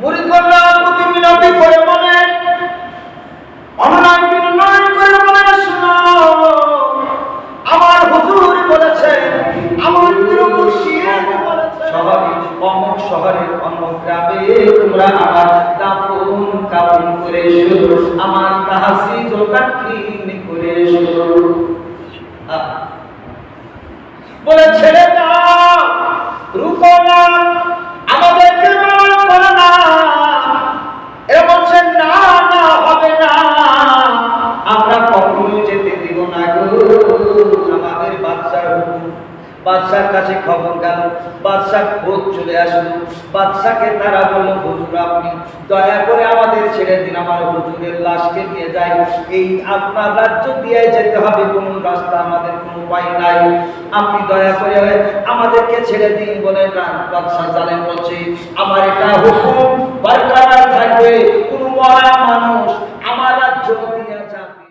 মুরিদ প্রতি মিনতি করে বলে অনুনয় বিনয় করে বলে শোনো আমার হুজুর বলেছেন আমার প্রিয় মুর্শিদ বলেছেন। শহরে শহরের অমুক গ্রামে তোমরা আমার দাপন কাপন করে আমার এসো। বলে ছেড়ে দাও রূপনা বাদশার কাছে খবর গেল বাদশাহ খোঁজ চলে আসলো। বাদশাকে তারা বলল হুজুর আপনি দয়া করে আমাদের ছেড়ে দিন আমার হুজুরের লাশকে নিয়ে যাই এই আপনার রাজ্য দিয়ে যেতে হবে কোনো রাস্তা আমাদের কোনো উপায় নাই। আপনি দয়া করে আমাদেরকে ছেড়ে দিন বলে বাদশাহ জালেম বলছে আমার এটা হুকুম বরকরার থাকবে কোনো মরা মানুষ আমার রাজ্য দিয়ে যাবে।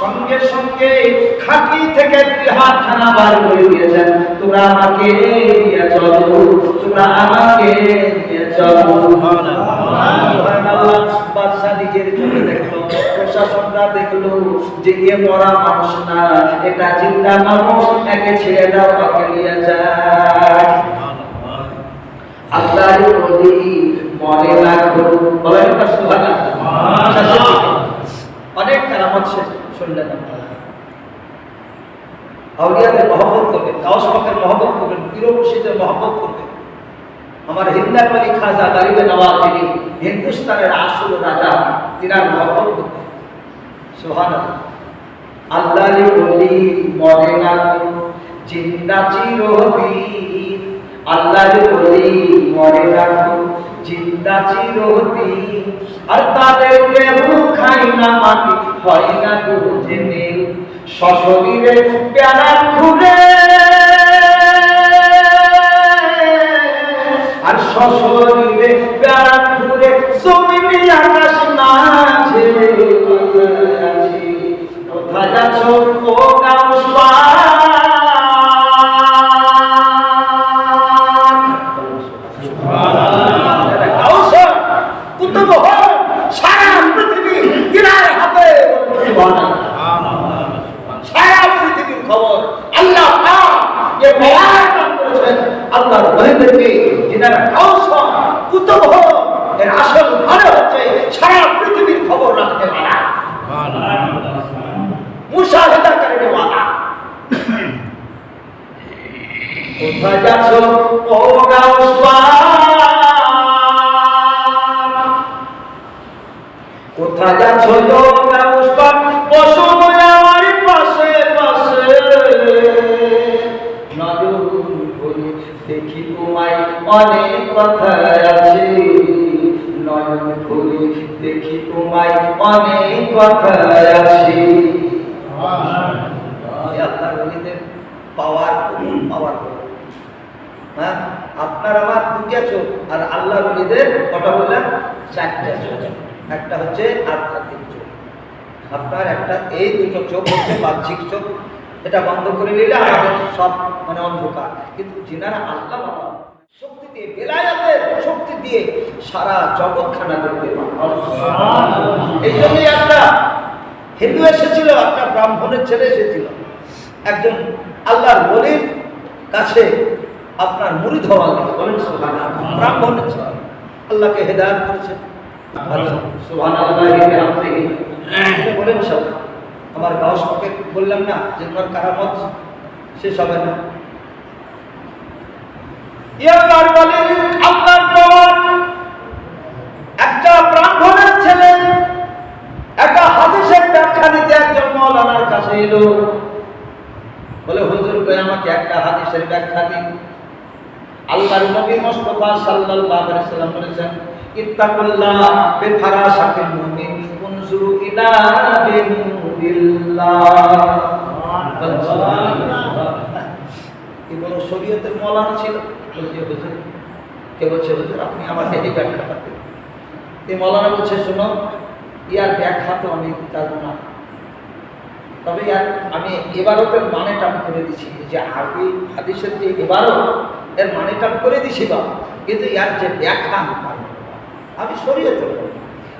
সঙ্গে সঙ্গে থেকে হাত খানা বার করে দিয়েছেন। তোমরা আমাকে নিয়ে চলো। তোমরা আমাকে নিয়ে চলো। সুবহানাল্লাহ। বাদশা নিজের চোখে দেখল। প্রশাসনরা দেখল যে এ মরা মানুষ না, এটা জিন্দা মানুষ, একে ছেড়ে দাও ওকে নিয়ে যায়। আল্লাহর ওলি মনে রাখো বলেন সুবহানাল্লাহ অনেক কারামত সে শুনলেন আপনারা আউলিয়াদের মহব্বত করবেন গাউস পাকের মহব্বত করবেন পীর মুর্শিদের মহব্বত করবেন আমার হিন্দার মালি খাজা গরিবে নওয়াজ যিনি হিন্দুস্তানের আসল রাজা, তিনার মহব্বত করবেন সোহান আল্লাহ বলি, মরে না জিন্দা চিরদিন। আল্লাহ বলি, মরে না জিন্দা চিরদিন। আর তাদের দেহ খাই না মাটি, হয় না বুঝে নেই সশরীরে প্যারা ঘুরে আল্লাহর ওলিদেরকে যিনারা কাউসর কুতুব হন এর আসল মানে হচ্ছে সারা পৃথিবীর খবর রাখতে পারা কোথায় যাচ্ছ? ও কোথায় যাচ্ছ? তো গাউসবান বসো আমার পাশে পাশে। দেখি তোমায় অনেক কথা আছে। নয়ন করে দেখি তোমায় অনেক কথা আছে। পাওয়ার পাওয়ার হ্যাঁ? আপনার আমার দুটা চোখ আর আল্লাহ ওলিদের কটা বললেন? চারটা চোখ। একটা হচ্ছে আধ্যাত্মিক চোখ। আপনার একটা এই দুটো চোখ হচ্ছে বাহ্যিক চোখ। এটা বন্ধ করে নিলে আমাদের সব মানে অন্ধকার। কিন্তু যিনারা আল্লাহ বাবা শক্তি দিয়ে বেলায়াতের শক্তি দিয়ে সারা জগৎখানা করতে এই জন্যই একটা হিন্দু এসেছিল একটা ব্রাহ্মণের ছেলে এসেছিল। একজন আল্লাহর বলির কাছে আপনার মুড়ি লাগে বলেন সুহান ব্রাহ্মণের ছেলে আল্লাহকে হেদায়ত করেছেন। সুহান আল্লাহ বলেন সব। আমার গাও সবকে বললাম না যে তোমার কারামত শেষ হবে না। ইয়ার বলেন আপনার পর একটা ব্রাহ্মণের ছেলে একটা হাদিসের ব্যাখ্যা দিতে একজন মৌলানার কাছে এলো। বলে হুজুর কই আমাকে একটা হাদিসের ব্যাখ্যা দিন? আল্লাহর নবী মুস্তাফা সাল্লাল্লাহু আলাইহি সাল্লাম বলেছেন, ইত্তাকুল্লাহ বিফারাশাতিল মুমিন উনজুরু ইলা বিনুরিল্লাহ কি বলো শরীয়তের ছিল কে বলছে, হুজুর, আপনি আমার এই ব্যাখ্যাটা দিন এই মৌলানা বলছে, শোনো, ইয়ার ব্যাখ্যা তো আমি না তবে ইয়ার, আমি এবারতের মানেটা আমি করে দিছি যে আরবি হাদিসের যে এবারও, এর মানেটা আমি করে দিছি বা কিন্তু ইয়ার যে ব্যাখ্যা আমি। আমি সরিয়ে চলব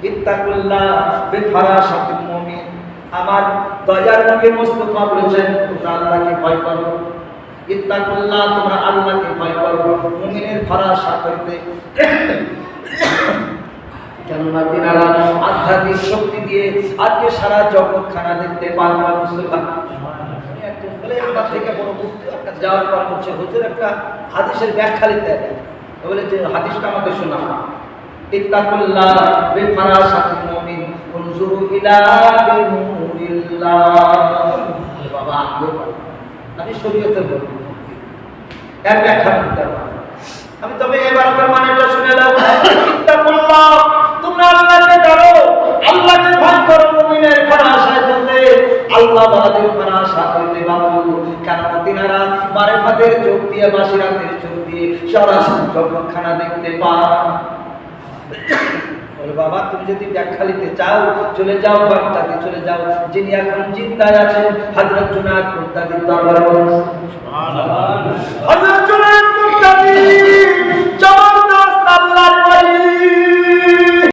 ইত্তাকুল্লাহ বিফারাশাতিল মুমিন। আমার দয়ার নবী মুস্তাফা বলেছেন, তোমরা আল্লাহকে ভয় করো। ইত্তাকুল্লাহ, তোমরা আল্লাহকে ভয় করো। মুমিনের ফরাসা করতে কেননা তিনারা আধ্যাত্মিক শক্তি দিয়ে আজকে সারা জগৎ খানা দেখতে পারব মুসলমান বলে আমার থেকে বড় মুক্তি একটা যাওয়ার পর হচ্ছে হুজুর একটা হাদিসের ব্যাখ্যা বলে যে, হাদিসটা আমাকে শোনা। ইত্তাকুল্লাহ বিফারাসাতিল মুমিন, উনজুরু বাবা বলো। আমি শরীয়তে বলব এর ব্যাখ্যা করতে বাবু কারণ তিনারা চোখ দিয়ে বাসিরাতের চোখ দিয়ে সরাসরি জগৎখানা দেখতে পান। বাবা তুমি যদি ব্যাখ্যা নিতে চাও চলে যাও বাগদাদে চলে যাও। যিনি এখন জিন্দায় আছেন জুনাদ মুক্তাদির দরবারে। হযরত